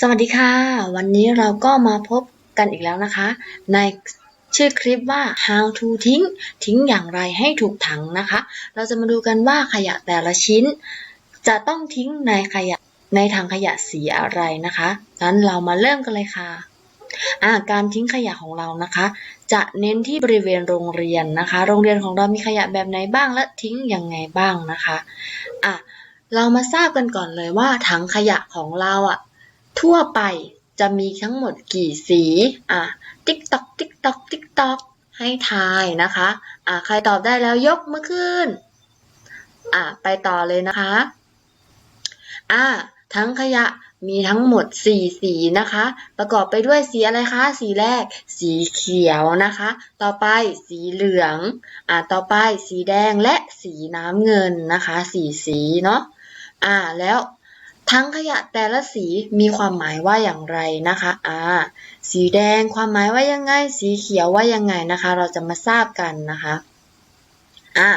สวัสดีค่ะ วันนี้เราก็มาพบกันอีกแล้วนะคะ ในชื่อคลิปว่า how to ทิ้ง ทิ้งอย่างไรให้ถูกถังนะคะ เราจะมาดูกันว่าขยะแต่ละชิ้น จะต้องทิ้งในขยะในถังขยะสีอะไรนะคะงั้นเรามาเริ่มกันเลยค่ะาการทิ้งขยะของเรานะคะ จะเน้นที่บริเวณโรงเรียนนะคะ โรงเรียนของเรามีขยะแบบไหนบ้างและทิ้งยังไงบ้างนะคะอะเรามาทราบกันก่อนเลยว่าถังขยะของเราอะ ทั่วไปจะมีทั้งหมดกี่สีอะติ๊กตอกติ๊กตอกติ๊กตอกให้ทายนะคะอะใครตอบได้แล้วยกมือขึ้นอะไปต่อเลยนะคะอะทั้งขยะมีทั้งหมด 4 สีนะคะ ประกอบไปด้วยสีอะไรคะ สีแรก สีเขียวนะคะ ต่อไปสีเหลือง อะต่อไปสีแดงและสีน้ำเงินนะคะ สีสีเนาะ อะแล้ว ทั้งขยะแต่ละสีมีความหมายว่าอย่างไรนะคะ อ่า สีแดงความหมายว่ายังไง สีเขียวว่ายังไงนะคะ เราจะมาทราบกันนะคะ อ่า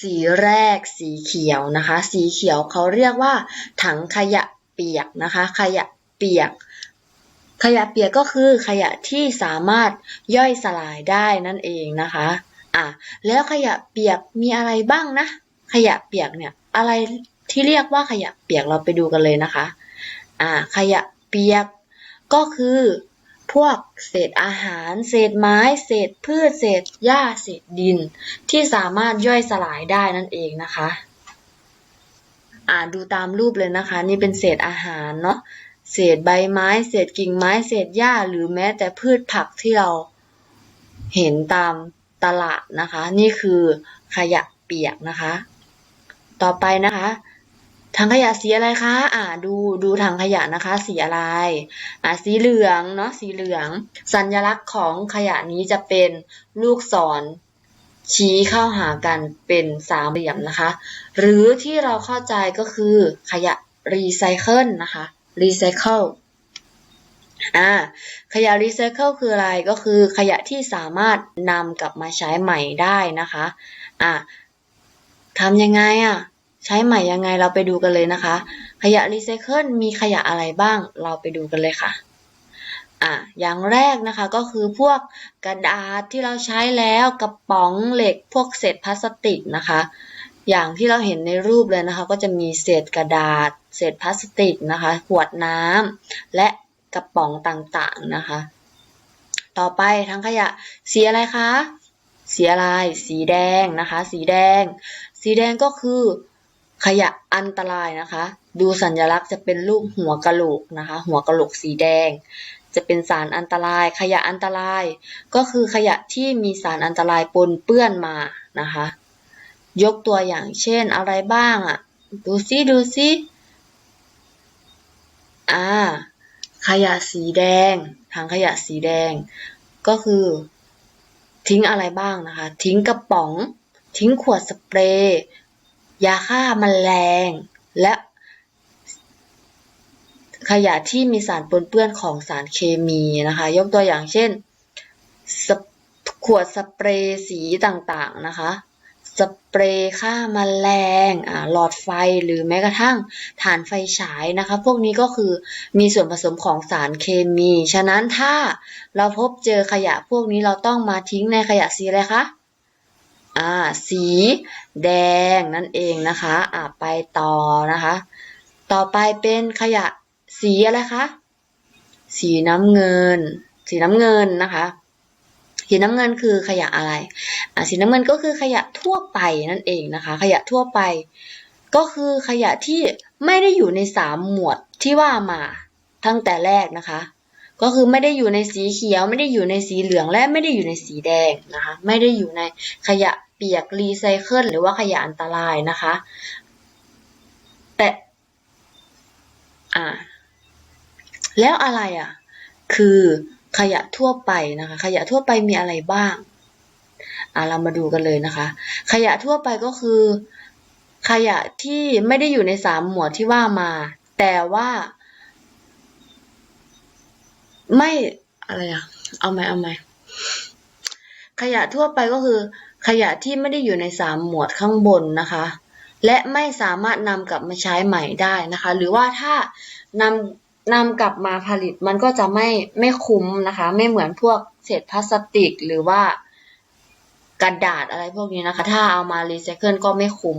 สีแรกสีเขียวนะคะ สีเขียวเขาเรียกว่า ถังขยะเปียกนะคะ ขยะเปียก ขยะเปียกก็คือขยะที่สามารถย่อยสลายได้นั่นเองนะคะ อะ แล้วขยะเปียกมีอะไรบ้างนะ ขยะเปียกเนี่ยอะไร ที่เรียกว่าขยะเปียกเราไปดูกันเลยนะคะ อ่า ขยะเปียกก็คือพวกเศษอาหาร เศษไม้ เศษพืช เศษหญ้า เศษดิน ที่สามารถย่อยสลายได้นั่นเองนะคะ อ่าดูตามรูปเลยนะคะ นี่เป็นเศษอาหารเนาะ เศษใบไม้ เศษกิ่งไม้ เศษหญ้า หรือแม้แต่พืชผักที่เราเห็นตามตลาดนะคะ นี่คือขยะเปียกนะคะ ต่อไปนะคะ ถังขยะสีอะไรคะอ่าดูดูถังขยะนะคะ สีอะไรอ่าสีเหลืองเนาะสีเหลือง สัญลักษณ์ของขยะนี้จะเป็นลูกศรชี้เข้าหากันเป็นสามเหลี่ยมนะคะ หรือที่เราเข้าใจก็คือขยะรีไซเคิลนะคะรีไซเคิลอ่าขยะรีไซเคิลคืออะไรก็คือขยะที่สามารถนำกลับมาใช้ใหม่ได้นะคะอ่าทำยังไงอะ ใช้ใหม่ยังไงเราไปดูกันเลยนะคะ ขยะรีไซเคิลมีขยะอะไรบ้าง เราไปดูกันเลยค่ะอะอย่างแรกนะคะก็คือพวกกระดาษที่เราใช้แล้วกระป๋องเหล็กพวกเศษพลาสติกนะคะ อย่างที่เราเห็นในรูปเลยนะคะ ก็จะมีเศษกระดาษ เศษพลาสติกนะคะขวดน้ำและกระป๋องต่างๆนะคะ ต่อไปทั้งขยะสีอะไรคะสีอะไรสีแดงนะคะ สีแดง สีแดงก็คือ ขยะอันตรายนะคะ ดูสัญลักษณ์จะเป็นรูปหัวกะโหลกนะคะ หัวกะโหลกสีแดง จะเป็นสารอันตราย ขยะอันตราย ก็คือขยะที่มีสารอันตรายปนเปื้อนมานะคะ ยกตัวอย่างเช่นอะไรบ้างอะ ดูซิดูซิอ่าขยะสีแดงถังขยะสีแดง ก็คือ ทิ้งอะไรบ้างนะคะ ทิ้งกระป๋อง ทิ้งขวดสเปรย์ ยาฆ่าแมลง และขยะที่มีสารปนเปื้อนของสารเคมีนะคะ ยกตัวอย่างเช่น ขวดสเปรย์สีต่างๆนะคะสเปรย์ฆ่าแมลงหลอดไฟหรือแม้กระทั่งถ่านไฟฉายนะคะ พวกนี้ก็คือมีส่วนผสมของสารเคมี ฉะนั้นถ้าเราพบเจอขยะพวกนี้เราต้องมาทิ้งในขยะสีอะไรคะ อ่า สีแดงนั่นเองนะคะ อ่าไปต่อนะคะ ต่อไปเป็นขยะสีอะไรคะ สีน้ำเงิน สีน้ำเงินนะคะ สีน้ำเงินคือขยะอะไร อ่าสีน้ำเงินก็คือขยะทั่วไปนั่นเองนะคะ ขยะทั่วไป ก็คือขยะที่ไม่ได้อยู่ในสามหมวดที่ว่ามาตั้งแต่แรกนะคะ ก็คือไม่ได้อยู่ในสีเขียว ไม่ได้อยู่ในสีเหลืองและไม่ได้อยู่ในสีแดงนะคะ ไม่ได้อยู่ในขยะเปียกรีไซเคิลหรือว่าขยะอันตรายนะคะ แต่อ่าแล้วอะไรอะ คือขยะทั่วไปนะคะ ขยะทั่วไปมีอะไรบ้างอ่าเรามาดูกันเลยนะคะ ขยะทั่วไปก็คือ ขยะที่ไม่ได้อยู่ในสามหมวดที่ว่ามา แต่ว่า ไม่อะไรอะเอาไหมเอาไหมขยะทั่วไปก็คือ ขยะที่ไม่ได้อยู่ในสามหมวดข้างบนนะคะ และไม่สามารถนำกลับมาใช้ใหม่ได้นะคะ หรือว่าถ้านำนำกลับมาผลิตมันก็จะไม่ไม่คุ้มนะคะ ไม่เหมือนพวกเศษพลาสติกหรือว่ากระดาษอะไรพวกนี้นะคะ ถ้าเอามารีไซเคิลก็ไม่คุ้ม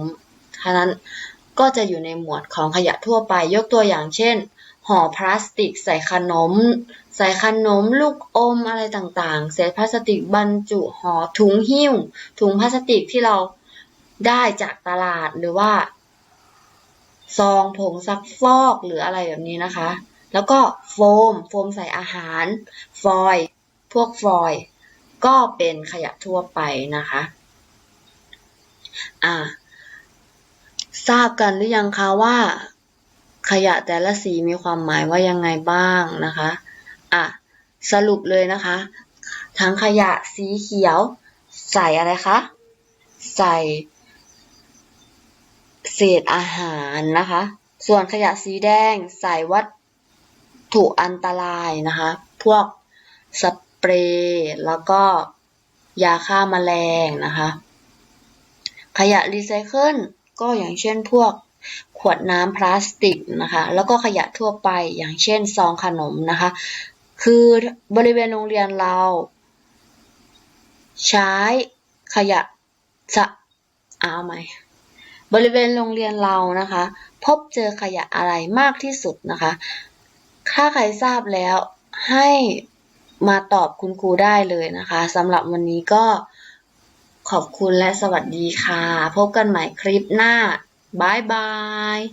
ฉะนั้นก็จะอยู่ในหมวดของขยะทั่วไป ยกตัวอย่างเช่น ห่อพลาสติกใส่ขนม ใส่ขนมลูกอมอะไรต่างๆ เศษพลาสติกบรรจุห่อถุงหิ้ว ถุงพลาสติกที่เราได้จากตลาดหรือว่า ซองผงซักฟอกหรืออะไรแบบนี้นะคะ แล้วก็โฟม โฟมใส่อาหาร ฟอย พวกฟอย ก็เป็นขยะทั่วไปนะคะ อ่าทราบกันหรือยังคะว่า ขยะแต่ละสีมีความหมายว่ายังไงบ้างนะคะ อะ สรุปเลยนะคะ ทั้งขยะสีเขียว ใส่อะไรคะ ใส่ เศษอาหารนะคะ ส่วนขยะสีแดงใส่วัตถุอันตรายนะคะ พวกสเปรย์แล้วก็ยาฆ่าแมลงนะคะ ขยะรีไซเคิลก็อย่างเช่นพวก ขวดน้ำพลาสติกนะคะ แล้วก็ขยะทั่วไปอย่างเช่นซองขนมนะคะ คือบริเวณโรงเรียนเรา ใช้ขยะสะเอาไหมบริเวณโรงเรียนเรานะคะ พบเจอขยะอะไรมากที่สุดนะคะ ถ้าใครทราบแล้วให้มาตอบคุณครูได้เลยนะคะสำหรับวันนี้ก็ขอบคุณและสวัสดีค่ะ พบกันใหม่คลิปหน้า Bye-bye